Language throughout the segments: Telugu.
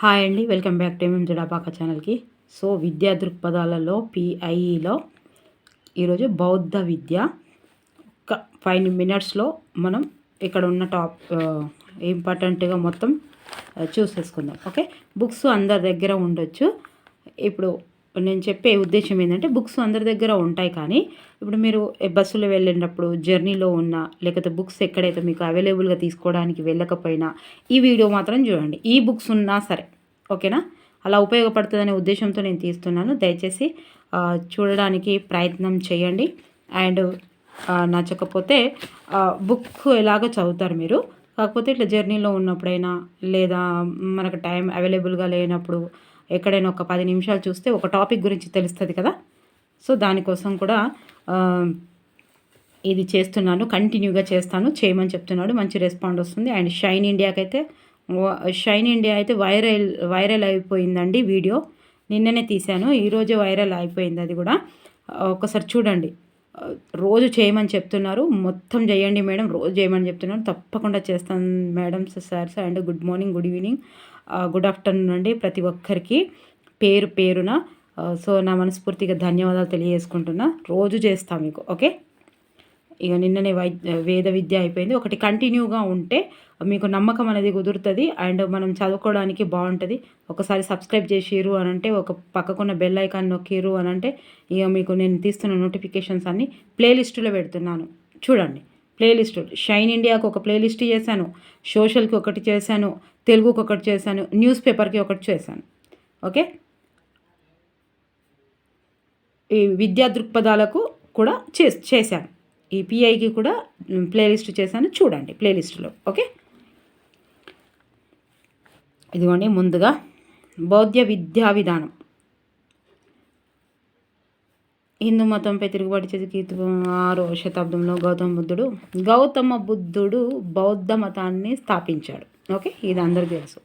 హాయ్ అండి వెల్కమ్ బ్యాక్ టు మేము జడాపాక ఛానల్కి. సో విద్యా దృక్పథాలలో పిఐఈలో ఈరోజు బౌద్ధ విద్య. ఒక ఫైవ్ మినిట్స్లో మనం ఇక్కడ ఉన్న టాప్ ఇంపార్టెంట్గా మొత్తం చూసేసుకుందాం. ఓకే? బుక్స్ అందరి దగ్గర ఉండొచ్చు. ఇప్పుడు నేను చెప్పే ఉద్దేశం ఏంటంటే బుక్స్ అందరి దగ్గర ఉంటాయి కానీ ఇప్పుడు మీరు బస్సులో వెళ్ళినప్పుడు జర్నీలో ఉన్న లేకపోతే బుక్స్ ఎక్కడైతే మీకు అవైలబుల్గా తీసుకోవడానికి వెళ్ళకపోయినా ఈ వీడియో మాత్రం చూడండి. ఈ బుక్స్ ఉన్నా సరే ఓకేనా? అలా ఉపయోగపడుతుందనే ఉద్దేశంతో నేను తీస్తున్నాను. దయచేసి చూడడానికి ప్రయత్నం చేయండి. అండ్ నచ్చకపోతే బుక్ ఎలాగో చదువుతారు మీరు. కాకపోతే ఇట్లా జర్నీలో ఉన్నప్పుడైనా లేదా మనకు టైం అవైలబుల్గా లేనప్పుడు ఎక్కడైనా ఒక పది నిమిషాలు చూస్తే ఒక టాపిక్ గురించి తెలుస్తుంది కదా? సో దానికోసం కూడా ఇది చేస్తున్నాను కంటిన్యూగా చేస్తాను చేయమని చెప్తున్నాడు మంచి రెస్పాండ్ వస్తుంది. అండ్ షైన్ ఇండియాకైతే షైన్ ఇండియా అయితే వైరల్ వైరల్ అయిపోయిందండి వీడియో. నిన్ననే తీశాను ఈరోజే వైరల్ అయిపోయింది అది కూడా. ఒకసారి చూడండి. రోజు చేయమని చెప్తున్నారు మొత్తం చేయండి మేడం రోజు చేయమని చెప్తున్నారు తప్పకుండా చేస్తాను madam sirs and good morning good evening. Good afternoon అండి ప్రతి ఒక్కరికి పేరు పేరున సో నా మనస్ఫూర్తిగా ధన్యవాదాలు తెలియజేసుకుంటున్నా. రోజు చేస్తా మీకు ఓకే? ఇక నిన్ననే వై వేద విద్య అయిపోయింది. ఒకటి కంటిన్యూగా ఉంటే మీకు నమ్మకం అనేది కుదురుతుంది. అండ్ మనం చదువుకోవడానికి బాగుంటుంది. ఒకసారి సబ్స్క్రైబ్ చేసిర్రు అని అంటే ఒక పక్కకున్న బెల్ ఐకాన్ నొక్కిర్రు అని అంటే ఇక మీకు నేను తీస్తున్న నోటిఫికేషన్స్ అన్నీ ప్లేలిస్టులో పెడుతున్నాను. చూడండి. ప్లేలిస్ట్ షైన్ ఇండియాకు ఒక ప్లేలిస్ట్ చేశాను సోషల్కి ఒకటి చేశాను తెలుగుకి ఒకటి చేశాను న్యూస్ పేపర్కి ఒకటి చేశాను. ఓకే? ఈ విద్యా దృక్పథాలకు కూడా చే చేశాను. ఈ పిఐకి కూడా ప్లేలిస్ట్ చేశాను చూడండి ప్లేలిస్ట్లో. ఓకే? ఇదిగోండి ముందుగా బౌద్ధ విద్యా విధానం. హిందూ మతంపై తిరుగుబాటు చేసి కీర్తి ఆరో శతాబ్దంలో గౌతమ బుద్ధుడు గౌతమ బుద్ధుడు బౌద్ధ మతాన్ని స్థాపించాడు. ఓకే? ఇది అందరికీ తెలుసు.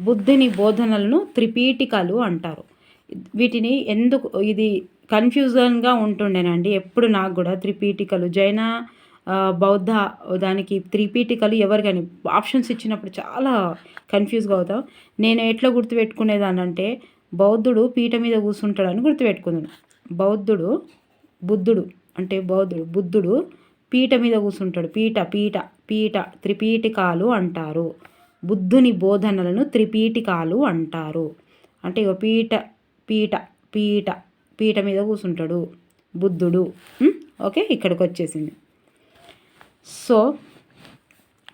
బుద్ధుని బోధనలను త్రిపీఠికలు అంటారు. వీటిని ఎందుకు ఇది కన్ఫ్యూజన్గా ఉంటుండేనండి. ఎప్పుడు నాకు కూడా త్రిపీఠికలు జైన బౌద్ధ దానికి త్రిపీఠికలు ఎవరికని ఆప్షన్స్ ఇచ్చినప్పుడు చాలా కన్ఫ్యూజ్గా అవుతాం. నేను ఎట్లా గుర్తుపెట్టుకునేదానంటే బౌద్ధుడు పీట మీద కూర్చుంటాడని గుర్తుపెట్టుకున్నాను. బౌద్ధుడు బుద్ధుడు అంటే బౌద్ధుడు బుద్ధుడు పీట మీద కూర్చుంటాడు పీట పీట పీట త్రిపీఠికాలు అంటారు. బుద్ధుని బోధనలను త్రిపీఠికాలు అంటారు. అంటే ఇక పీట పీట పీట పీట మీద కూర్చుంటాడు బుద్ధుడు. ఓకే ఇక్కడికి వచ్చేసింది సో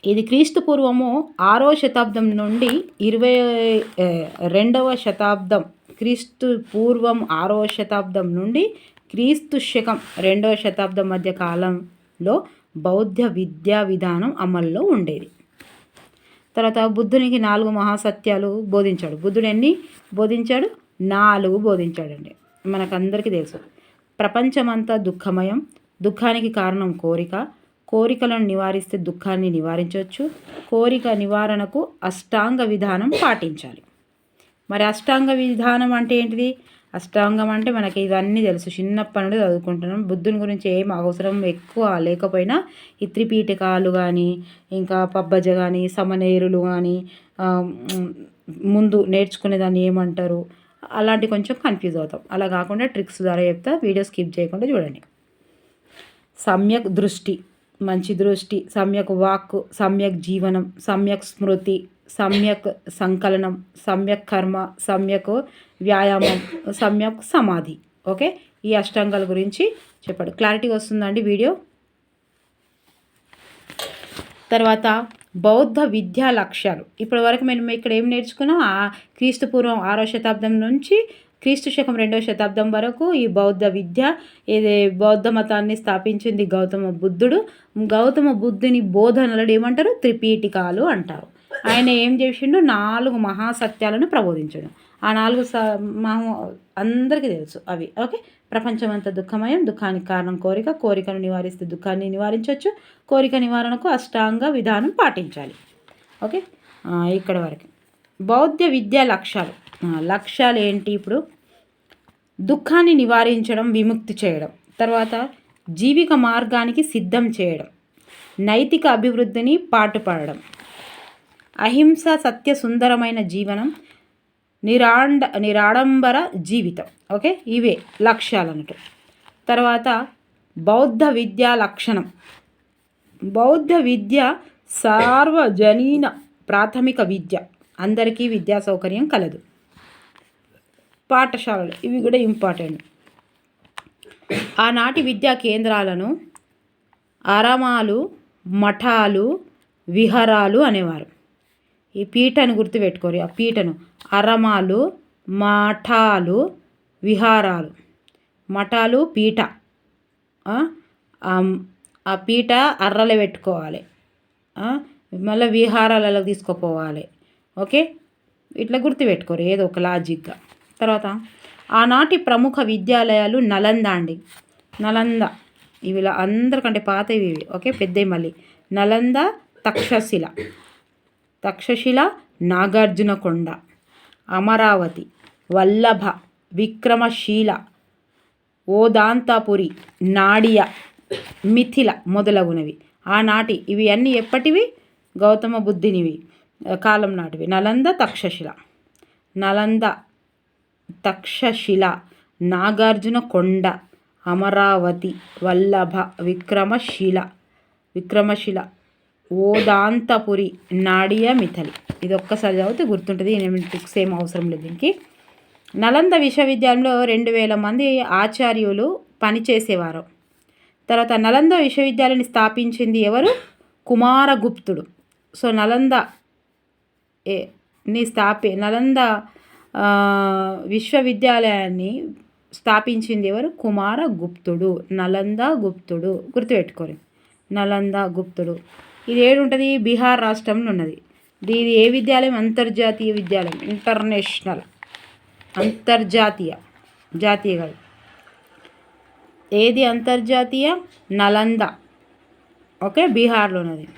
ఇది క్రీస్తు పూర్వము ఆరో శతాబ్దం నుండి ఇరవై రెండవ శతాబ్దం క్రీస్తు పూర్వం ఆరో శతాబ్దం నుండి క్రీస్తు శకం రెండవ శతాబ్దం మధ్య కాలంలో బౌద్ధ విద్యా విధానం అమల్లో ఉండేది. తర్వాత బుద్ధునికి నాలుగు మహాసత్యాలు బోధించాడు. బుద్ధుడు ఎన్ని బోధించాడు? నాలుగు బోధించాడండి. మనకందరికీ తెలుసు. ప్రపంచమంతా దుఃఖమయం. దుఃఖానికి కారణం కోరిక. కోరికలను నివారిస్తే దుఃఖాన్ని నివారించవచ్చు. కోరిక నివారణకు అష్టాంగ విధానం పాటించాలి. మరి అష్టాంగ విధానం అంటే ఏంటిది? అష్టాంగం అంటే మనకి ఇవన్నీ తెలుసు. చిన్నప్పటి నుండి చదువుకుంటున్నాం. బుద్ధుని గురించి ఏం అవసరం ఎక్కువ లేకపోయినా ఈ త్రిపీఠకాలు కానీ ఇంకా పబ్బజ కానీ సమనేరులు కానీ ముందు నేర్చుకునే ముందు నేర్చుకునేదాన్ని ఏమంటారు? అలాంటి కొంచెం కన్ఫ్యూజ్ అవుతాం. అలా కాకుండా ట్రిక్స్ ద్వారా చెప్తా. వీడియో స్కిప్ చేయకుండా చూడండి. సమ్యక్ దృష్టి మంచి దృష్టి సమ్యక్ వాక్ సమ్యక్ జీవనం సమ్యక్ స్మృతి సమ్యక్ సంకలనం సమ్యక్ కర్మ సమ్యక్ వ్యాయామం సమ్యక్ సమాధి. ఓకే? ఈ అష్టాంగాల గురించి చెప్పాడు. క్లారిటీ వస్తుందండి వీడియో? తర్వాత బౌద్ధ విద్యా లక్ష్యాలు. ఇప్పటి వరకు మేము ఇక్కడ ఏం నేర్చుకున్నాం? ఆ క్రీస్తు పూర్వం ఆరో శతాబ్దం నుంచి క్రీస్తు శకం రెండవ శతాబ్దం వరకు ఈ బౌద్ధ విద్య ఇది బౌద్ధ మతాన్ని స్థాపించింది గౌతమ బుద్ధుడు. గౌతమ బుద్ధుని బోధనలు ఏమంటారు? త్రిపీఠికాలు అంటారు. ఆయన ఏం చేసిండు? నాలుగు మహాసత్యాలను ప్రబోధించాడు. ఆ నాలుగు స మహా అందరికీ తెలుసు అవి. ఓకే? ప్రపంచమంతా దుఃఖమయం దుఃఖానికి కారణం కోరిక కోరికను నివారిస్తే దుఃఖాన్ని నివారించవచ్చు కోరిక నివారణకు అష్టాంగ విధానం పాటించాలి. ఓకే? ఇక్కడ వరకు. బౌద్ధ విద్యా లక్ష్యాలు. లక్ష్యాలు ఏంటి ఇప్పుడు? దుఃఖాన్ని నివారించడం విముక్తి చేయడం. తర్వాత జీవిక మార్గానికి సిద్ధం చేయడం. నైతిక అభివృద్ధిని పాటుపడడం. అహింస సత్య సుందరమైన జీవనం నిరాండ నిరాడంబర జీవితం. ఓకే? ఇవే లక్ష్యాలు అన్నట్టు తర్వాత బౌద్ధ విద్యా లక్షణం. బౌద్ధ విద్య సార్వజనీన ప్రాథమిక విద్య. అందరికీ విద్యా సౌకర్యం కలదు. పాఠశాలలు ఇవి కూడా ఇంపార్టెంట్. ఆనాటి విద్యా కేంద్రాలను ఆరామాలు మఠాలు విహారాలు అనేవారు. ఈ పీఠను గుర్తుపెట్టుకోరు. ఆ పీఠను అరమాలు మఠాలు విహారాలు. మఠాలు పీఠ. ఆ? పీట అర్రలు పెట్టుకోవాలి. మళ్ళీ విహారాలలో తీసుకుపోవాలి. ఓకే? ఇట్లా గుర్తుపెట్టుకోరు ఏదో ఒక లాజిక్గా. తర్వాత ఆనాటి ప్రముఖ విద్యాలయాలు నలంద అండి. నలంద. ఇవి అందరికంటే పాతవి ఇవి. ఓకే? పెద్దవి మళ్ళీ నలంద తక్షశిల. తక్షశిల నాగార్జునకొండ అమరావతి వల్లభ విక్రమశీల ఓదాంతపురి నాడియ మిథిల మొదలగునవి. ఆనాటి ఇవి అన్నీ ఎప్పటివి? గౌతమ బుద్ధినివి. కాలం నాటివి. నలంద తక్షశిల. నలంద తక్షశిల నాగార్జున కొండ అమరావతి వల్లభ విక్రమశిల. విక్రమశిల. ఓదాంతపురి నాడియా మిథలి. ఇది ఒక్కసారి చదివితే గుర్తుంటుంది. బుక్స్ ఏం అవసరం లేదు దీనికి. నలంద విశ్వవిద్యాలయంలో రెండు వేల మంది ఆచార్యులు పనిచేసేవారు. తర్వాత నలంద విశ్వవిద్యాలయాన్ని స్థాపించింది ఎవరు? కుమారగుప్తుడు. సో నలంద ఏ ని స్థాపి నలంద విశ్వవిద్యాలయాన్ని స్థాపించింది ఎవరు? కుమారగుప్తుడు. నలంద గుప్తుడు. గుర్తుపెట్టుకోరు నలంద గుప్తుడు. ఇది ఏడు ఉంటుంది? బీహార్ రాష్ట్రంలో ఉన్నది. ఇది ఏ విద్యాలయం? అంతర్జాతీయ విద్యాలయం. ఇంటర్నేషనల్. అంతర్జాతీయ. జాతీయ కాదు. ఏది అంతర్జాతీయ? నలంద. ఓకే? బీహార్లో ఉన్నది.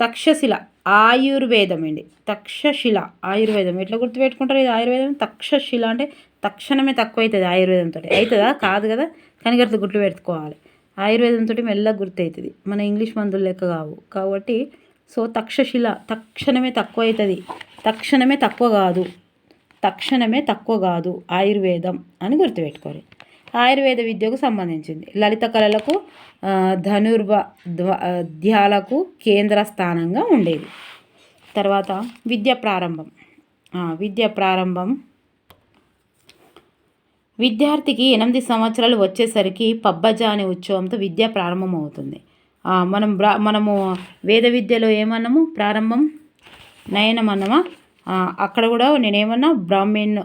తక్షశిల. ఆయుర్వేదం అండి. తక్షశిల. ఆయుర్వేదం. ఎట్లా గుర్తుపెట్టుకుంటారు ఇది ఆయుర్వేదం? తక్షశిల అంటే తక్షణమే తక్కువ అవుతుంది ఆయుర్వేదంతో అవుతుందా కాదు కదా? కానీ గుర్తు పెట్టుకోవాలి ఆయుర్వేదంతో మెల్లగా గుర్తవుతుంది మన ఇంగ్లీష్ మందులు లెక్క కావు. కాబట్టి సో తక్షశిల తక్షణమే తక్కువ అవుతుంది తక్షణమే తక్కువ కాదు. తక్షణమే తక్కువ కాదు ఆయుర్వేదం అని గుర్తుపెట్టుకోవాలి ఆయుర్వేద విద్యకు సంబంధించింది. లలిత కళలకు ధనుర్వ ధ్యాలకు కేంద్ర స్థానంగా ఉండేది. తర్వాత విద్య ప్రారంభం. విద్య ప్రారంభం విద్యార్థికి ఎనిమిది సంవత్సరాలు వచ్చేసరికి పబ్బజ అనే ఉత్సవంతో విద్య ప్రారంభమవుతుంది. మనం బ్రా మనము వేద విద్యలో ఏమన్నాము? ప్రారంభం నయనం అన్నమా? అక్కడ కూడా నేనేమన్నా బ్రాహ్మణ్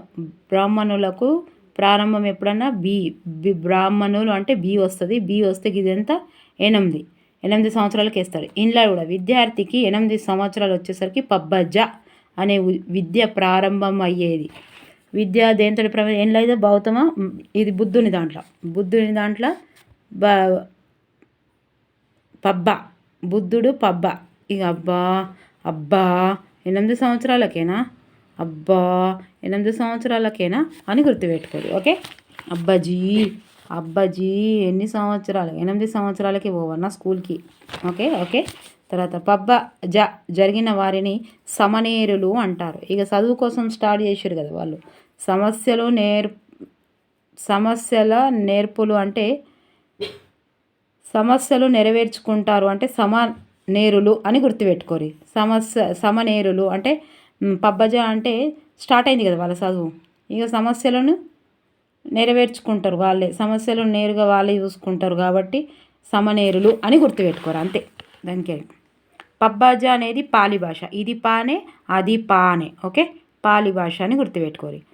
బ్రాహ్మణులకు ప్రారంభం ఎప్పుడన్నా? బి బి బ్రాహ్మణులు అంటే బి వస్తుంది. బి వస్తే ఇదంతా? ఎనిమిది. ఎనిమిది సంవత్సరాలకి వేస్తారు. ఇంట్లో కూడా విద్యార్థికి ఎనిమిది సంవత్సరాలు వచ్చేసరికి పబ్బజ అనే విద్య ప్రారంభం అయ్యేది విద్య దేంతో ప్రభావం ఏం లేదో గౌతమ ఇది బుద్ధుని దాంట్లో. బుద్ధుని దాంట్లో బ పబ్బ. బుద్ధుడు పబ్బ. ఇక అబ్బా అబ్బా ఎనిమిది సంవత్సరాలకేనా? అబ్బా ఎనిమిది సంవత్సరాలకేనా? అని గుర్తుపెట్టుకోరు ఓకే? అబ్బాజీ అబ్బాజీ ఎన్ని సంవత్సరాలు? ఎనిమిది సంవత్సరాలకి పోవన్నా స్కూల్కి ఓకే? ఓకే? తర్వాత పబ్బ జ జరిగిన వారిని సమనేరులు అంటారు. ఇక చదువు కోసం స్టార్ట్ చేశారు కదా వాళ్ళు. సమస్యలు నేర్ సమస్యల నేర్పులు అంటే సమస్యలు నెరవేర్చుకుంటారు అంటే సమ నేరులు అని గుర్తుపెట్టుకోరు. సమస్య సమనేరులు అంటే పబ్బజ అంటే స్టార్ట్ అయింది కదా వాళ్ళ చదువు. ఇక సమస్యలను నెరవేర్చుకుంటారు వాళ్ళే. సమస్యలు నేరుగా వాళ్ళే చూసుకుంటారు కాబట్టి సమనేరులు అని గుర్తుపెట్టుకోరు అంతే. దానికే పబ్బాజ అనేది పాలి భాష. ఇది పానే అది పానే. ఓకే? పాలి భాష అని గుర్తుపెట్టుకోరు.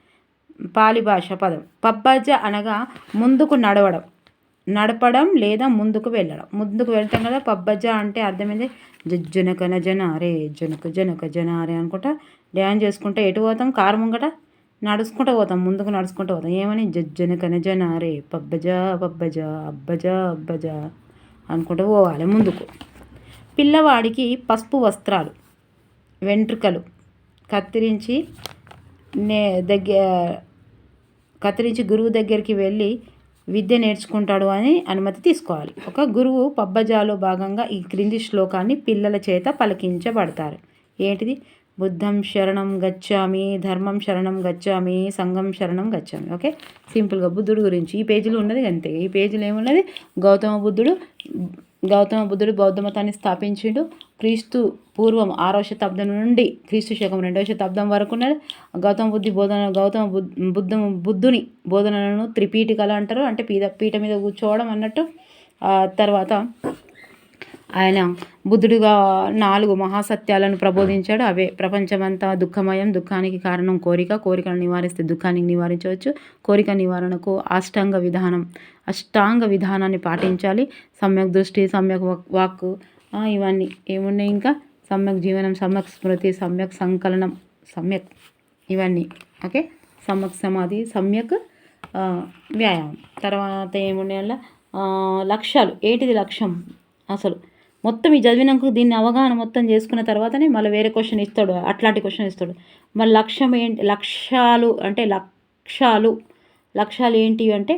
పాలి భాష పదం. పబ్బజ అనగా ముందుకు నడవడం. నడపడం లేదా ముందుకు వెళ్ళడం. ముందుకు వెళ్తాం కదా పబ్బజ అంటే అర్థమైంది జనకన జనారే జనక జనక జనారే అనుకుంటా. డ్యాన్స్ చేసుకుంటా ఎటు పోతాం? కారు ముంగట నడుచుకుంటూ పోతాం ముందుకు నడుచుకుంటూ పోతాం. ఏమని? జనకన జనారే పబ్బజ పబ్బజ అబ్బజ అబ్బజ అనుకుంటూ పోవాలి ముందుకు. పిల్లవాడికి పసుపు వస్త్రాలు వెంట్రుకలు కత్తిరించి నే దగ్గర కత్తిరించి గురువు దగ్గరికి వెళ్ళి విద్య నేర్చుకుంటాడు అని అనుమతి తీసుకోవాలి. ఒక గురువు పబ్బజాలో భాగంగా ఈ క్రింది శ్లోకాన్ని పిల్లల చేత పలికించబడతారు. ఏంటిది? బుద్ధం శరణం గచ్చామి ధర్మం శరణం గచ్చామి సంఘం శరణం గచ్చామి. ఓకే? సింపుల్గా బుద్ధుడు గురించి ఈ పేజీలో ఉన్నది అంతే. ఈ పేజీలో ఏమున్నది? గౌతమ బుద్ధుడు గౌతమ బుద్ధుడు బౌద్ధ మతాన్ని స్థాపించిండు. క్రీస్తు పూర్వం ఆరవ శతాబ్దం నుండి క్రీస్తు శకం రెండవ శతాబ్దం వరకు ఉన్నది. గౌతమ బుద్ధి బోధన గౌతమ బుద్ధ బుద్ధుని బోధనలను త్రిపీఠికలు అంటారు. అంటే పీఠ పీఠ మీద కూర్చోవడం అన్నట్టు. తర్వాత ఆయన బుద్ధుడుగా నాలుగు మహాసత్యాలను ప్రబోధించాడు. అవే ప్రపంచమంతా దుఃఖమయం దుఃఖానికి కారణం కోరిక. కోరికను నివారిస్తే దుఃఖానికి నివారించవచ్చు. కోరిక నివారణకు అష్టాంగ విధానం అష్టాంగ విధానాన్ని పాటించాలి. సమ్యక్ దృష్టి సమ్యక్ వాక్కు ఇవన్నీ. ఏమున్నాయి ఇంకా? సమ్యక్ జీవనం సమ్యక్ స్మృతి సమ్యక్ సంకలనం సమ్యక్ ఇవన్నీ. ఓకే? సమ్యక్ సమాధి సమ్యక్ వ్యాయామం. తర్వాత ఏమున్నాయి లక్ష్యాలు. ఏంటిది లక్ష్యం? అసలు మొత్తం ఈ చదివినాక దీన్ని అవగాహన మొత్తం చేసుకున్న తర్వాతనే మళ్ళీ వేరే క్వశ్చన్ ఇస్తాడు అట్లాంటి క్వశ్చన్ ఇస్తాడు. మళ్ళీ లక్ష్యం ఏంటి లక్ష్యాలు అంటే లక్ష్యాలు లక్ష్యాలు ఏంటి అంటే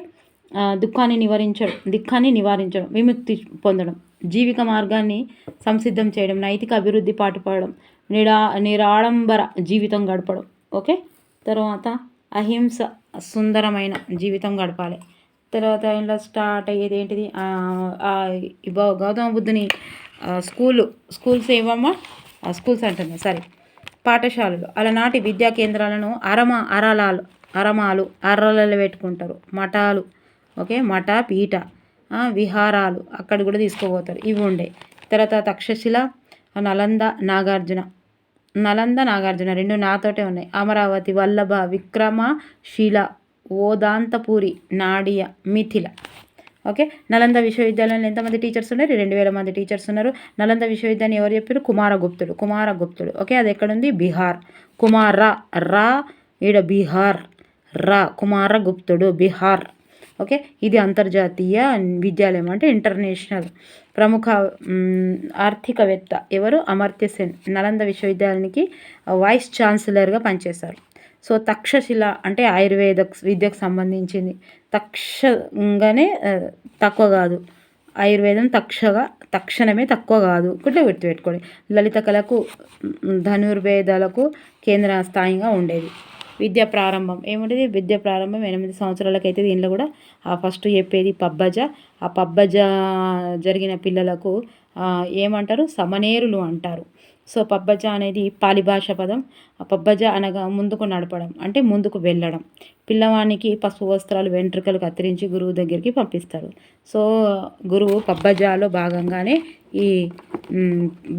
దుఃఖాన్ని నివారించడం దుఃఖాన్ని నివారించడం విముక్తి పొందడం జీవిక మార్గాన్ని సంసిద్ధం చేయడం నైతిక అభివృద్ధి పాటుపడడం నిరా నిరాడంబర జీవితం గడపడం. ఓకే? తర్వాత అహింస సుందరమైన జీవితం గడపాలి. తర్వాత ఇంట్లో స్టార్ట్ అయ్యేది ఏంటిది? గౌతమ బుద్ధుని స్కూలు స్కూల్స్ ఏమమ్మా స్కూల్స్ అంటున్నా సరే పాఠశాలలు. అలనాటి విద్యా కేంద్రాలను అరమ అరలాలు అరమాలు అర్రలలో పెట్టుకుంటారు. మఠాలు ఓకే? మఠ పీఠ విహారాలు అక్కడ కూడా తీసుకుపోతారు ఇవి ఉండే. తర్వాత తక్షశిల నలంద నాగార్జున. నలంద నాగార్జున రెండు నాతోటే ఉన్నాయి. అమరావతి వల్లభ విక్రమ శిలా. ఓదాంతపూరి నాడియా మిథిల. ఓకే? నలంద విశ్వవిద్యాలయంలో ఎంతమంది టీచర్స్ ఉన్నారు? రెండు వేల మంది టీచర్స్ ఉన్నారు. నలంద విశ్వవిద్యాలయం ఎవరు చెప్పారు? కుమారగుప్తుడు. కుమారగుప్తుడు. ఓకే? అది ఎక్కడుంది? బీహార్. కుమార రా. ఈడ బీహార్. రా. కుమారగుప్తుడు. బీహార్. ఓకే? ఇది అంతర్జాతీయ విద్యాలయం అంటే ఇంటర్నేషనల్. ప్రముఖ ఆర్థికవేత్త ఎవరు? అమర్త్య సెన్. నలంద విశ్వవిద్యాలయానికి వైస్ ఛాన్సలర్గా పనిచేశారు. సో తక్షశిల అంటే ఆయుర్వేద విద్యకు సంబంధించింది. తక్షంగానే తక్కువ కాదు. ఆయుర్వేదం తక్షగా తక్షణమే తక్కువ కాదు. గుడ్డ గుర్తుపెట్టుకోండి. లలిత కళకు ధనుర్వేదాలకు కేంద్ర స్థాయిగా ఉండేది. విద్య ప్రారంభం. ఏముంటుంది? విద్య ప్రారంభం ఎనిమిది సంవత్సరాలకైతే దీనిలో కూడా ఆ ఫస్ట్ చెప్పేది పబ్బజ. ఆ పబ్బజ జరిగిన పిల్లలకు ఏమంటారు? సమనేరులు అంటారు. సో పబ్బజ అనేది పాలిభాష పదం. ఆ పబ్బజ అనగా ముందుకు నడపడం అంటే ముందుకు వెళ్ళడం. పిల్లవానికి పసుపు వస్త్రాలు వెంట్రుకలు కత్తిరించి గురువు దగ్గరికి పంపిస్తారు. సో గురువు పబ్బజాలో భాగంగానే ఈ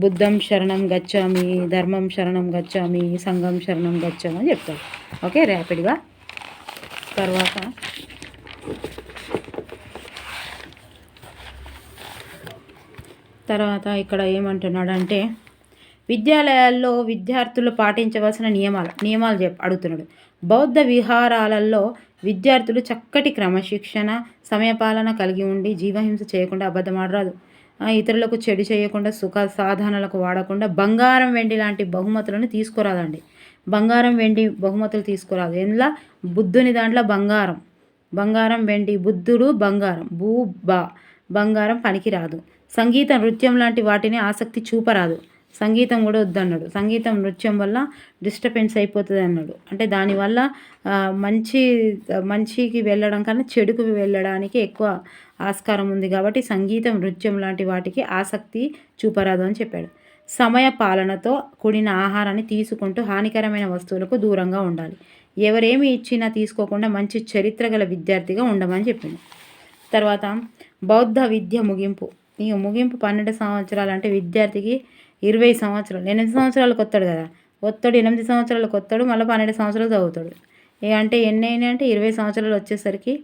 బుద్ధం శరణం గచ్చామి ధర్మం శరణం గచ్చామి సంఘం శరణం గచ్చామి అని చెప్తారు. ఓకే ర్యాపిడ్గా. తర్వాత తర్వాత ఇక్కడ ఏమంటున్నాడంటే విద్యాలయాల్లో విద్యార్థులు పాటించవలసిన నియమాలు నియమాలు చెప్ అడుగుతున్నాడు. బౌద్ధ విహారాలలో విద్యార్థులు చక్కటి క్రమశిక్షణ సమయపాలన కలిగి ఉండి జీవహింస చేయకుండా అబద్ధమాడరాదు. ఇతరులకు చెడు చేయకుండా సుఖ సాధనలకు వాడకుండా బంగారం వెండి లాంటి బహుమతులను తీసుకురాదండి. బంగారం వెండి బహుమతులు తీసుకురాదు. ఎందులో? బుద్ధుని దాంట్లో బంగారం. బంగారం వెండి బుద్ధుడు బంగారం. భూ బా బంగారం పనికిరాదు. సంగీత నృత్యం లాంటి వాటిని ఆసక్తి చూపరాదు. సంగీతం కూడా వద్దన్నాడు. సంగీతం నృత్యం వల్ల డిస్టర్బెన్స్ అయిపోతుంది అన్నాడు. అంటే దానివల్ల మంచి మంచికి వెళ్ళడం కన్నా చెడుకు వెళ్ళడానికి ఎక్కువ ఆస్కారం ఉంది కాబట్టి సంగీతం నృత్యం లాంటి వాటికి ఆసక్తి చూపరాదు అని చెప్పాడు. సమయ పాలనతో కూడిన ఆహారాన్ని తీసుకుంటూ హానికరమైన వస్తువులకు దూరంగా ఉండాలి. ఎవరేమి ఇచ్చినా తీసుకోకుండా మంచి చరిత్ర గల విద్యార్థిగా ఉండమని చెప్పింది తర్వాత బౌద్ధ విద్య ముగింపు. ఇక ముగింపు పన్నెండు సంవత్సరాలు అంటే విద్యార్థికి ఇరవై సంవత్సరాలు. ఎనిమిది సంవత్సరాలకు వస్తాడు కదా? వస్తాడు ఎనిమిది సంవత్సరాలకు వస్తాడు మళ్ళీ పన్నెండు సంవత్సరాలు చదువుతాడు. ఏ అంటే ఎన్ని అయినాయి అంటే ఇరవై సంవత్సరాలు వచ్చేసరికి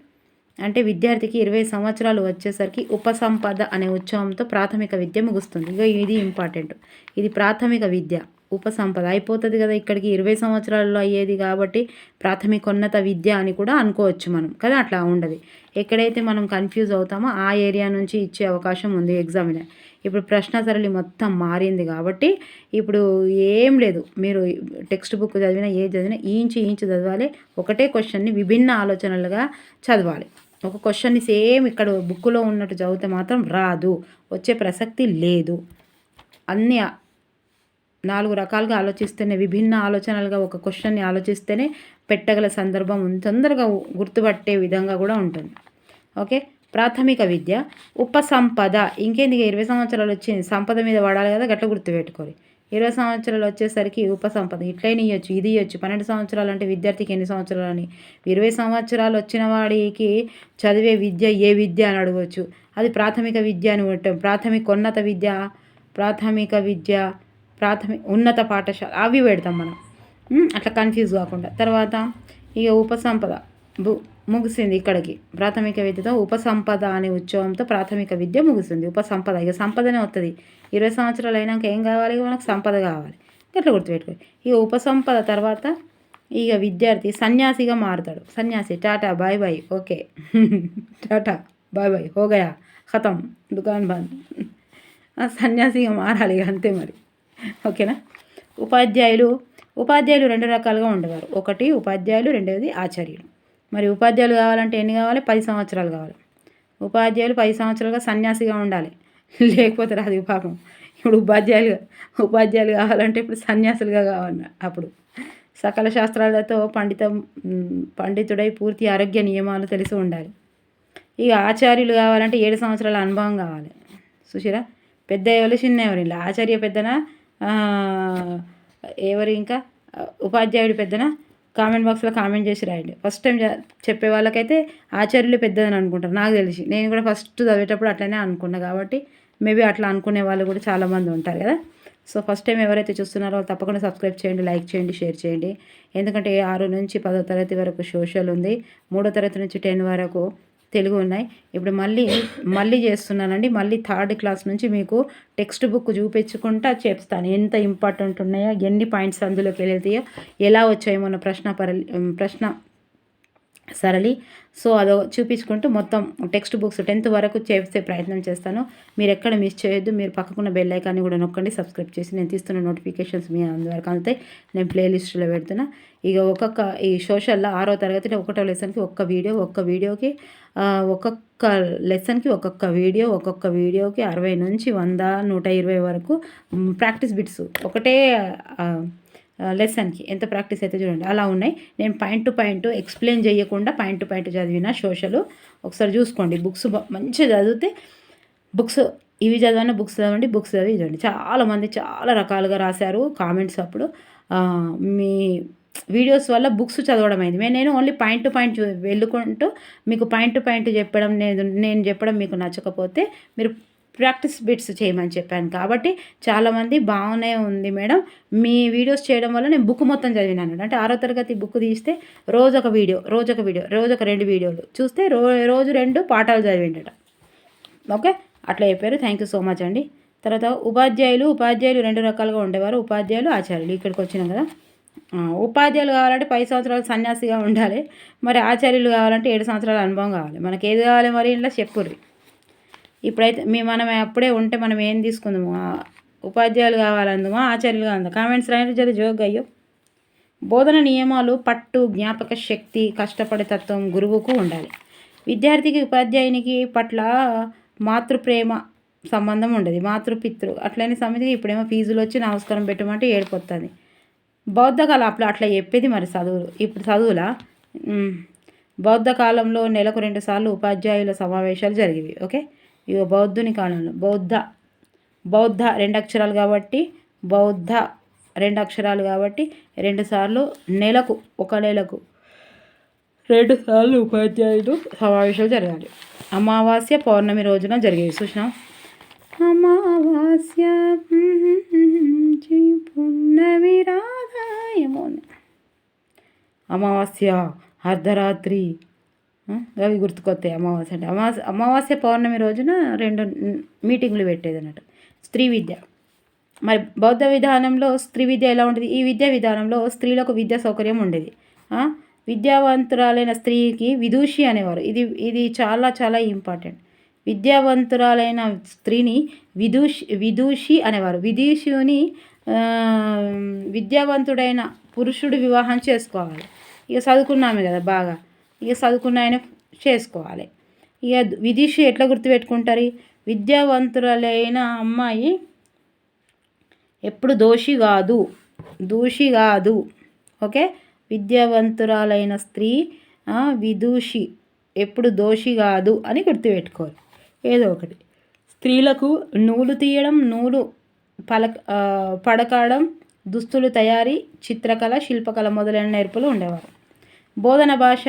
అంటే విద్యార్థికి ఇరవై సంవత్సరాలు వచ్చేసరికి ఉపసంపద అనే ఉత్సవంతో ప్రాథమిక విద్య ముగుస్తుంది. ఇక ఇది ఇంపార్టెంట్ ఇది ప్రాథమిక విద్య. ఉపసంపద అయిపోతుంది కదా ఇక్కడికి ఇరవై సంవత్సరాల్లో అయ్యేది కాబట్టి ప్రాథమికోన్నత విద్య అని కూడా అనుకోవచ్చు మనం కదా? అట్లా ఉండదు. ఎక్కడైతే మనం కన్ఫ్యూజ్ అవుతామో ఆ ఏరియా నుంచి ఇచ్చే అవకాశం ఉంది ఎగ్జామినర్ ఇప్పుడు ప్రశ్న సరళి మొత్తం మారింది కాబట్టి ఇప్పుడు ఏం లేదు. మీరు టెక్స్ట్ బుక్ చదివినా ఏ చదివినా ఈంచి ఈంచి చదవాలి. ఒకటే క్వశ్చన్ని విభిన్న ఆలోచనలుగా చదవాలి. ఒక క్వశ్చన్ని సేమ్ ఇక్కడ బుక్లో ఉన్నట్టు చదివితే మాత్రం రాదు. వచ్చే ప్రసక్తి లేదు. అన్ని నాలుగు రకాలుగా ఆలోచిస్తేనే విభిన్న ఆలోచనలుగా ఒక క్వశ్చన్ని ఆలోచిస్తేనే పెట్టగల సందర్భం తొందరగా గుర్తుపట్టే విధంగా కూడా ఉంటుంది. ఓకే? ప్రాథమిక విద్య. ఉపసంపద. ఇంకేందుకు ఇరవై సంవత్సరాలు వచ్చింది. సంపద మీద వాడాలి కదా గట్ల గుర్తుపెట్టుకోవాలి. ఇరవై సంవత్సరాలు వచ్చేసరికి ఉపసంపద. ఇట్లైనా ఇవ్వచ్చు ఇది ఇవ్వచ్చు పన్నెండు సంవత్సరాలు అంటే విద్యార్థికి ఎన్ని సంవత్సరాలు అని ఇరవై సంవత్సరాలు వచ్చిన వాడికి చదివే విద్య ఏ విద్య అని అడగవచ్చు అది ప్రాథమిక విద్య అని ఉంటాం ప్రాథమిక ఉన్నత విద్య ప్రాథమిక విద్య ప్రాథమిక ఉన్నత పాఠశాల అవి పెడతాం మనం. అట్లా కన్ఫ్యూజ్ కాకుండా. తర్వాత ఇక ఉపసంపద బు ముగిసింది ఇక్కడికి. ప్రాథమిక విద్యతో ఉపసంపద అనే ఉత్సవంతో ప్రాథమిక విద్య ముగిసింది. ఉపసంపద ఇక సంపదనే వస్తుంది ఇరవై సంవత్సరాలు అయినాక ఏం కావాలి? మనకు సంపద కావాలి. ఎట్లా గుర్తుపెట్టుకో ఇక ఉపసంపద తర్వాత ఇక విద్యార్థి సన్యాసిగా మారుతాడు. సన్యాసి tata bye bye okay. Tata bye bye హోగయా ఖతం దుకాన్ బంద్. సన్యాసిగా మారాలి అంతే మరి. ఓకేనా? ఉపాధ్యాయులు ఉపాధ్యాయులు రెండు రకాలుగా ఉండేవారు. ఒకటి ఉపాధ్యాయులు రెండవది ఆచార్యులు. మరి ఉపాధ్యాయులు కావాలంటే ఎన్ని కావాలి? పది సంవత్సరాలు కావాలి. ఉపాధ్యాయులు పది సంవత్సరాలుగా సన్యాసిగా ఉండాలి. లేకపోతే రాదు పాపం. ఇప్పుడు ఉపాధ్యాయులు ఉపాధ్యాయులు కావాలంటే ఇప్పుడు సన్యాసులుగా కావాలి అప్పుడు. సకల శాస్త్రాలతో పండితం పండితుడై పూర్తి ఆరోగ్య నియమాలు తెలిసి ఉండాలి. ఇక ఆచార్యులు కావాలంటే ఏడు సంవత్సరాల అనుభవం కావాలి. సుశీరా పెద్ద ఎవరు చిన్న ఎవరు ఇలా ఆచార్య పెద్దన? ఎవరు ఇంకా? ఉపాధ్యాయుడు పెద్దన? కామెంట్ బాక్స్లో కామెంట్ చేసి రాయండి. ఫస్ట్ టైం చెప్పే వాళ్ళకైతే ఆచార్యులు పెద్దదని అనుకుంటారు. నాకు తెలిసి. నేను కూడా ఫస్ట్ చదివేటప్పుడు అట్లనే అనుకున్నా కాబట్టి మేబీ అట్లా అనుకునే వాళ్ళు కూడా చాలామంది ఉంటారు కదా. సో ఫస్ట్ టైం ఎవరైతే చూస్తున్నారో వాళ్ళు తప్పకుండా సబ్స్క్రైబ్ చేయండి లైక్ చేయండి షేర్ చేయండి. ఎందుకంటే ఆరు నుంచి పదో తరగతి వరకు సోషల్ ఉంది. మూడో తరగతి నుంచి టెన్ వరకు తెలుగు ఉన్నాయి. ఇప్పుడు మళ్ళీ మళ్ళీ చేస్తున్నానండి. మళ్ళీ థర్డ్ క్లాస్ నుంచి మీకు టెక్స్ట్ బుక్ చూపించుకుంటా చెప్తాను. ఎంత ఇంపార్టెంట్ ఉన్నాయో ఎన్ని పాయింట్స్ అందులోకి వెళ్తాయో ఎలా వచ్చాయో మన ప్రశ్న పరి ప్రశ్న సరళి. సో అదో చూపించుకుంటూ మొత్తం టెక్స్ట్ బుక్స్ టెన్త్ వరకు చేసే ప్రయత్నం చేస్తాను. మీరు ఎక్కడ మిస్ చేయొద్దు. మీరు పక్కకున్న బెల్ ఐకాన్ని కూడా నొక్కండి. సబ్స్క్రైబ్ చేసి నేను తీస్తున్న నోటిఫికేషన్స్ మీ అందువరకు అందుతాయి నేను ప్లేలిస్ట్లో పెడుతున్నా. ఇక ఒక్కొక్క ఈ సోషల్లో ఆరో తరగతిలో ఒకటో లెసన్కి ఒక్క వీడియో ఒక్క వీడియోకి ఒక్కొక్క లెసన్కి ఒక్కొక్క వీడియో ఒక్కొక్క వీడియోకి అరవై నుంచి వంద నూట ఇరవై వరకు ప్రాక్టీస్ బిట్స్ ఒకటే లెసన్కి ఎంత ప్రాక్టీస్ అయితే చూడండి. అలా ఉన్నాయి. నేను పాయింట్ టు పాయింట్ ఎక్స్ప్లెయిన్ చేయకుండా పాయింట్ టు పాయింట్ చదివిన సోషల్ ఒకసారి చూసుకోండి. బుక్స్ మంచిగా చదివితే బుక్స్ ఇవి చదివిన బుక్స్ చదవండి బుక్స్ చదివి చదవండి చాలామంది చాలా రకాలుగా రాశారు కామెంట్స్ అప్పుడు. మీ వీడియోస్ వల్ల బుక్స్ చదవడం అయింది. నేను ఓన్లీ పాయింట్ టు పాయింట్ వెళ్ళుకుంటూ మీకు పాయింట్ టు పాయింట్ చెప్పడం నేను నేను చెప్పడం మీకు నచ్చకపోతే మీరు ప్రాక్టీస్ బిట్స్ చేయమని చెప్పాను కాబట్టి చాలామంది బాగానే ఉంది మేడం. మీ వీడియోస్ చేయడం వల్ల నేను బుక్ మొత్తం చదివినాను. అంటే ఆరో తరగతి బుక్ తీస్తే రోజు ఒక వీడియో రోజు ఒక వీడియో రోజు ఒక రెండు వీడియోలు. చూస్తే రో రోజు రెండు పాఠాలు చదివిండట. ఓకే? అట్లా చెప్పారు. థ్యాంక్ యూ సో మచ్ అండి. తర్వాత ఉపాధ్యాయులు ఉపాధ్యాయులు రెండు రకాలుగా ఉండేవారు. ఉపాధ్యాయులు ఆచార్యులు. ఇక్కడికి వచ్చినాం కదా. ఉపాధ్యాయులు కావాలంటే పది సంవత్సరాలు సన్యాసిగా ఉండాలి. మరి ఆచార్యులు కావాలంటే ఏడు సంవత్సరాల అనుభవం కావాలి. మనకి ఏది కావాలి మరి ఇంట్లో చెప్పుర్రి. ఇప్పుడైతే మీ మనం అప్పుడే ఉంటే మనం ఏం తీసుకుందాము? ఉపాధ్యాయులు కావాలందుమా? ఆచార్యులు కావాలి కామెంట్స్ రాయండి జర జోగ్ అయ్యో. బోధన నియమాలు పట్టు జ్ఞాపక శక్తి కష్టపడే తత్వం గురువుకు ఉండాలి. విద్యార్థికి ఉపాధ్యాయునికి పట్ల మాతృప్రేమ సంబంధం ఉండదు. మాతృపితృ అట్లనే సమితికి ఇప్పుడేమో ఫీజులు వచ్చి నమస్కారం పెట్టమంటే ఏడిపోతుంది బౌద్ధ కాలం అప్పుడు అట్లా చెప్పేది మరి చదువులు. ఇప్పుడు చదువులా? బౌద్ధ కాలంలో నెలకు రెండు సార్లు ఉపాధ్యాయుల సమావేశాలు జరిగేవి. ఓకే? ఇక బౌద్ధుని కాలంలో బౌద్ధ బౌద్ధ రెండు అక్షరాలు కాబట్టి బౌద్ధ రెండు అక్షరాలు కాబట్టి రెండు సార్లు నెలకు ఒక నెలకు రెండు సార్లు ఉపాధ్యాయులు సమావేశాలు జరగాలి. అమావాస్య పౌర్ణమి రోజున జరిగేది చూసినాం అమావాస్య పున్నమి రాధాయమో అమావాస్య అర్ధరాత్రి అవి గుర్తుకొస్తాయి అమావాస్య అంటే. అమావాస్య అమావాస్య పౌర్ణమి రోజున రెండు మీటింగ్లు పెట్టేది అన్నట్టు స్త్రీ విద్య. మరి బౌద్ధ విధానంలో స్త్రీ విద్య ఎలా ఉంటుంది? ఈ విద్యా విధానంలో స్త్రీలకు విద్యా సౌకర్యం ఉండేది. విద్యావంతురాలైన స్త్రీకి విదూషి అనేవారు. ఇది ఇది చాలా చాలా ఇంపార్టెంట్. విద్యావంతురాలైన స్త్రీని విదూషి విదూషి అనేవారు. విదూషిని విద్యావంతుడైన పురుషుడు వివాహం చేసుకోవాలి. ఇక చదువుకున్నామే కదా బాగా. ఇక చదువుకున్న ఆయన చేసుకోవాలి. ఇక విదిషి ఎట్లా గుర్తుపెట్టుకుంటారు? విద్యావంతురాలైన అమ్మాయి ఎప్పుడు దోషి కాదు. దూషి కాదు. ఓకే? విద్యావంతురాలైన స్త్రీ విదూషి ఎప్పుడు దోషి కాదు అని గుర్తుపెట్టుకోవాలి. ఏదో ఒకటి. స్త్రీలకు నూలు తీయడం నూలు పలక పడకడం దుస్తులు తయారీ చిత్రకళ శిల్పకళ మొదలైన నేర్పులు ఉండేవారు. బోధన భాష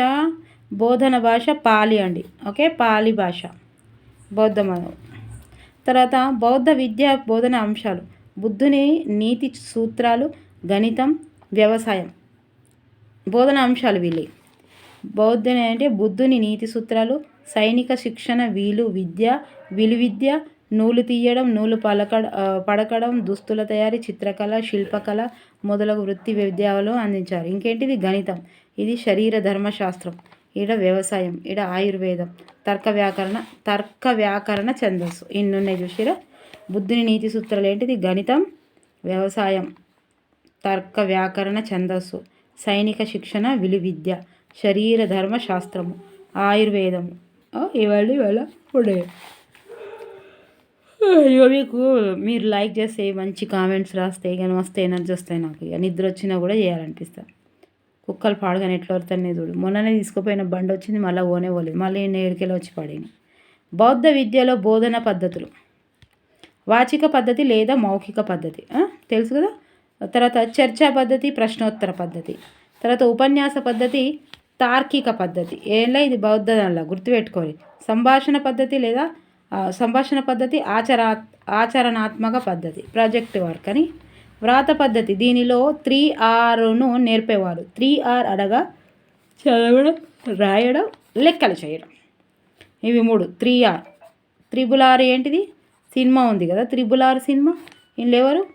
బోధన భాష పాలి అండి. ఓకే? పాలి భాష. బౌద్ధ మతం. తర్వాత బౌద్ధ విద్యా బోధన అంశాలు. బుద్ధుని నీతి సూత్రాలు గణితం వ్యవసాయం. బోధన అంశాలు వీళ్ళు బౌద్ధుని అంటే బుద్ధుని నీతి సూత్రాలు సైనిక శిక్షణ వీలు విద్య విలు విద్య నూలు తీయడం నూలు పలక పడకడం దుస్తుల తయారీ చిత్రకళ శిల్పకళ మొదలగు వృత్తి విద్యాలు అందించారు. ఇంకేంటిది? గణితం. ఇది శరీర ధర్మశాస్త్రం. ఈడ వ్యవసాయం ఈడ ఆయుర్వేదం. తర్క వ్యాకరణ తర్క వ్యాకరణ ఛందస్సు. ఇన్నున్నాయి చూసిరా? బుద్ధుని నీతి సూత్రాలు ఏంటిది? గణితం వ్యవసాయం. తర్క వ్యాకరణ ఛందస్సు. సైనిక శిక్షణ విలువిద్య. శరీర ధర్మశాస్త్రము. ఆయుర్వేదము. ఇవాళ ఇవాళ ఉండే. అయ్యో మీకు మీరు లైక్ చేస్తే మంచి కామెంట్స్ రాస్తే కానీ వస్తే ఎనర్జీ వస్తాయి నాకు. ఇక నిద్ర వచ్చినా కూడా చేయాలనిపిస్తాను కుక్కలు పాడగానే ఎట్లా వర్తనే చూడు. మొన్ననే తీసుకుపోయిన బండి వచ్చింది మళ్ళీ ఓనే పోలేదు. మళ్ళీ నేడికెళ్ళి వచ్చి పడినాయి బౌద్ధ విద్యలో బోధన పద్ధతులు. వాచిక పద్ధతి లేదా మౌఖిక పద్ధతి. తెలుసు కదా? తర్వాత చర్చా పద్ధతి ప్రశ్నోత్తర పద్ధతి. తర్వాత ఉపన్యాస పద్ధతి తార్కిక పద్ధతి. ఏంలా ఇది బౌద్ధ గుర్తుపెట్టుకోవాలి సంభాషణ పద్ధతి లేదా సంభాషణ పద్ధతి ఆచరా ఆచరణాత్మక పద్ధతి. ప్రాజెక్ట్ వర్క్ అని వ్రాత పద్ధతి దీనిలో త్రీ ఆర్ను నేర్పేవారు. త్రీ ఆర్ అనగా చదవడం రాయడం లెక్కలు చేయడం. ఇవి మూడు. Three R. త్రిబుల్ ఆర్ ఏంటిది? సినిమా ఉంది కదా త్రిబుల్ ఆర్ సినిమా. ఇందులో ఎవరు?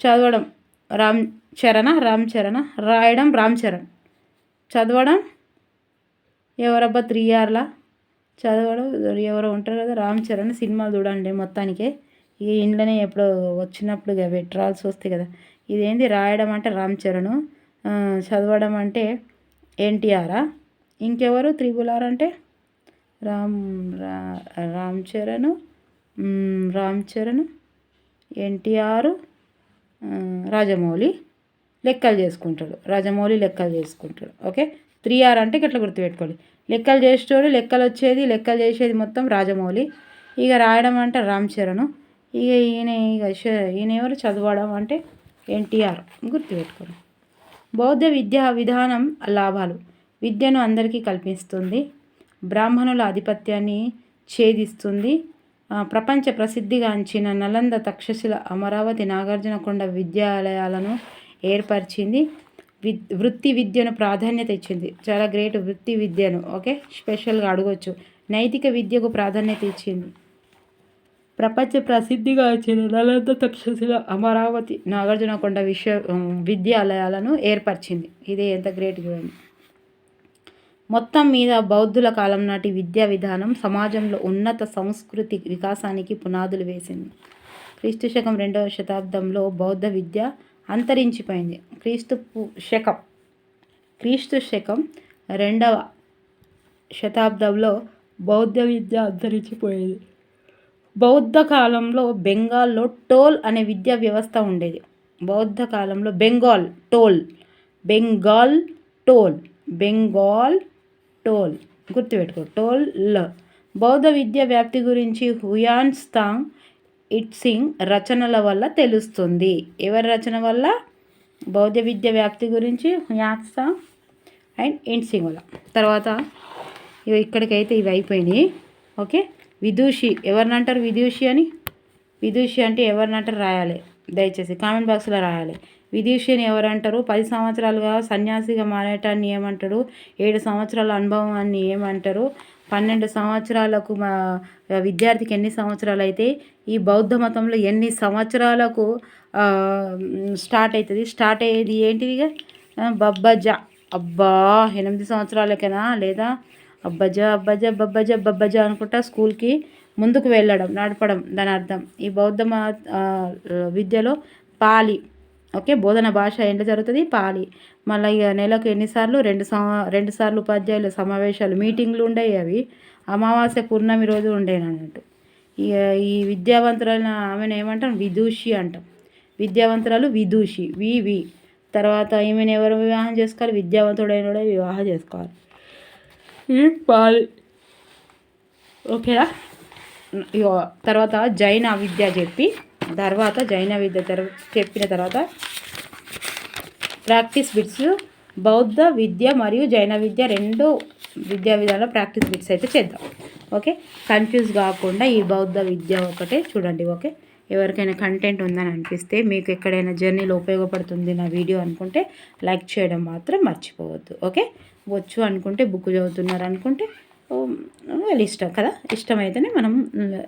చదవడం రామ్ చరణ రామ్ చరణ. రాయడం రామ్ చరణ్. చదవడం ఎవరబ్బా త్రీ ఆర్లా? చదవడం ఎవరో ఉంటారు కదా రామ్ చరణ్ సినిమా చూడండి మొత్తానికే. ఇక ఇంట్లోనే ఎప్పుడో వచ్చినప్పుడు పెట్టరాల్సి వస్తాయి కదా. ఇదేంది? రాయడం అంటే రామ్ చరణ్ చదవడం అంటే ఎన్టీఆరా? ఇంకెవరు? త్రిబుల్ ఆర్ అంటే రామ్ రామ్ చరణ్ రామ్ చరణ్ ఎన్టీఆర్ రాజమౌళి లెక్కలు చేసుకుంటాడు. రాజమౌళి లెక్కలు చేసుకుంటాడు. ఓకే? త్రీ ఆర్ అంటే ఇట్లా గుర్తుపెట్టుకోవాలి లెక్కలు చేసేటోడు లెక్కలు వచ్చేది లెక్కలు చేసేది మొత్తం రాజమౌళి. ఇక రాయడం అంటే రామ్ చరణ్. ఇక ఈయన ఇక ఈయన ఎవరు చదవడం అంటే ఎన్టీఆర్. గుర్తుపెట్టుకోండి. బౌద్ధ విద్యా విధానం లాభాలు. విద్యను అందరికీ కల్పిస్తుంది. బ్రాహ్మణుల ఆధిపత్యాన్ని ఛేదిస్తుంది. ప్రపంచ ప్రసిద్ధిగాంచిన నలంద తక్షశిల అమరావతి నాగార్జునకొండ విద్యాలయాలను ఏర్పరిచింది. విద్ వృత్తి విద్యను ప్రాధాన్యత ఇచ్చింది. చాలా గ్రేట్ వృత్తి విద్యను. ఓకే? స్పెషల్గా అడగవచ్చు నైతిక విద్యకు ప్రాధాన్యత ఇచ్చింది. ప్రపంచ ప్రసిద్ధిగా వచ్చిన నలంద తక్షశిల అమరావతి నాగార్జునకొండ విశ్వ విద్యాలయాలను ఏర్పరిచింది ఇదే ఎంత గ్రేట్ చూడండి మొత్తం మీద బౌద్ధుల కాలం నాటి విద్యా విధానం సమాజంలో ఉన్నత సంస్కృతి వికాసానికి పునాదులు వేసింది క్రీస్తు శకం రెండవ శతాబ్దంలో బౌద్ధ విద్య అంతరించిపోయింది క్రీస్తు శకం క్రీస్తు శకం రెండవ శతాబ్దంలో బౌద్ధ విద్య అంతరించిపోయేది బౌద్ధ కాలంలో బెంగాల్లో టోల్ అనే విద్యా వ్యవస్థ ఉండేది. బౌద్ధ కాలంలో బెంగాల్ టోల్ బెంగాల్ టోల్ బెంగాల్ టోల్. గుర్తుపెట్టుకో టోల్ బౌద్ధ విద్య వ్యాప్తి గురించి హుయాన్స్తాంగ్ ఇట్సింగ్ రచనల వల్ల తెలుస్తుంది. ఎవరి రచన వల్ల? బౌద్ధ విద్య వ్యాప్తి గురించి యాక్సా అండ్ ఇట్సింగ్ వల్ల. తర్వాత ఇక్కడికైతే ఇవి అయిపోయినాయి. ఓకే? విదూషి ఎవరిని అంటారు విదూషి అని? విదూషి అంటే ఎవరిని అంటారు రాయాలి. దయచేసి కామెంట్ బాక్స్లో రాయాలి. విదూషి అని ఎవరంటారు? పది సంవత్సరాలుగా సన్యాసిగా మారేటాన్ని ఏమంటారు ఏడు సంవత్సరాల అనుభవం అని ఏమంటారు? పన్నెండు సంవత్సరాలకు మా విద్యార్థికి ఎన్ని సంవత్సరాలు అయితే ఈ బౌద్ధ మతంలో ఎన్ని సంవత్సరాలకు స్టార్ట్ అవుతుంది స్టార్ట్ అయ్యేది ఏంటిదిగా? బబ్బజ. అబ్బా ఎనిమిది సంవత్సరాలకేనా లేదా? అబ్బజా అబ్బజా బబ్బజా బబ్బజా అనుకుంటా స్కూల్కి ముందుకు వెళ్ళడం నడపడం దాని అర్థం. ఈ బౌద్ధ విద్యలో పాలి ఓకే బోధన భాష ఎంత జరుగుతుంది? పాలి. మళ్ళీ ఇక నెలకు ఎన్నిసార్లు? రెండు సం రెండు సార్లు ఉపాధ్యాయుల సమావేశాలు మీటింగ్లు ఉండేవి అవి. అమావాస్య పూర్ణమి రోజు ఉండేవి అన్నట్టు. ఇక ఈ విద్యావంతులైన ఆమెను ఏమంటాం? విదూషి అంటాం. విద్యావంతురాలు విదూషి వివి తర్వాత ఈమెను ఎవరు వివాహం చేసుకోవాలి? విద్యావంతుడైన వాడే వివాహం చేసుకోవాలి. ఈ ఓకేనా తర్వాత జైన విద్య చెప్పి తర్వాత జైన విద్య తర్వా చెప్పిన తర్వాత ప్రాక్టీస్ బిట్స్ బౌద్ధ విద్య మరియు జైన విద్య రెండు విద్యా విధానంలో ప్రాక్టీస్ బిట్స్ అయితే చేద్దాం. ఓకే కన్ఫ్యూజ్ కాకుండా ఈ బౌద్ధ విద్య ఒకటే చూడండి ఓకే ఎవరికైనా కంటెంట్ ఉందని అనిపిస్తే మీకు ఎక్కడైనా జర్నీలో ఉపయోగపడుతుంది నా వీడియో అనుకుంటే లైక్ చేయడం మాత్రం మర్చిపోవద్దు ఓకే వచ్చు అనుకుంటే బుక్ చదువుతున్నారు అనుకుంటే ఉమ్, వాళ్ళ ఇష్టం కదా? ఇష్టమైతేనే మనం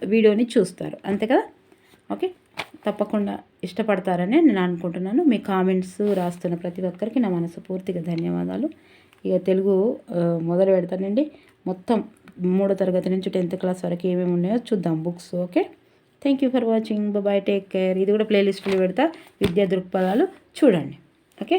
వీడియోని చూస్తారు. అంతే కదా? ఓకే? తప్పకుండా ఇష్టపడతారని నేను అనుకుంటున్నాను. మీ కామెంట్స్ రాస్తున్న ప్రతి ఒక్కరికి నా మనస్ఫూర్తిగా ధన్యవాదాలు. ఇక తెలుగు మొదలు పెడతానండి. మొత్తం మూడో తరగతి నుంచి టెన్త్ క్లాస్ వరకు ఏమేమి ఉన్నాయో చూద్దాం books okay? Thank you for watching bye take care ఇది కూడా ప్లేలిస్ట్లో పెడతా. విద్యా దృక్పథాలు చూడండి. Okay?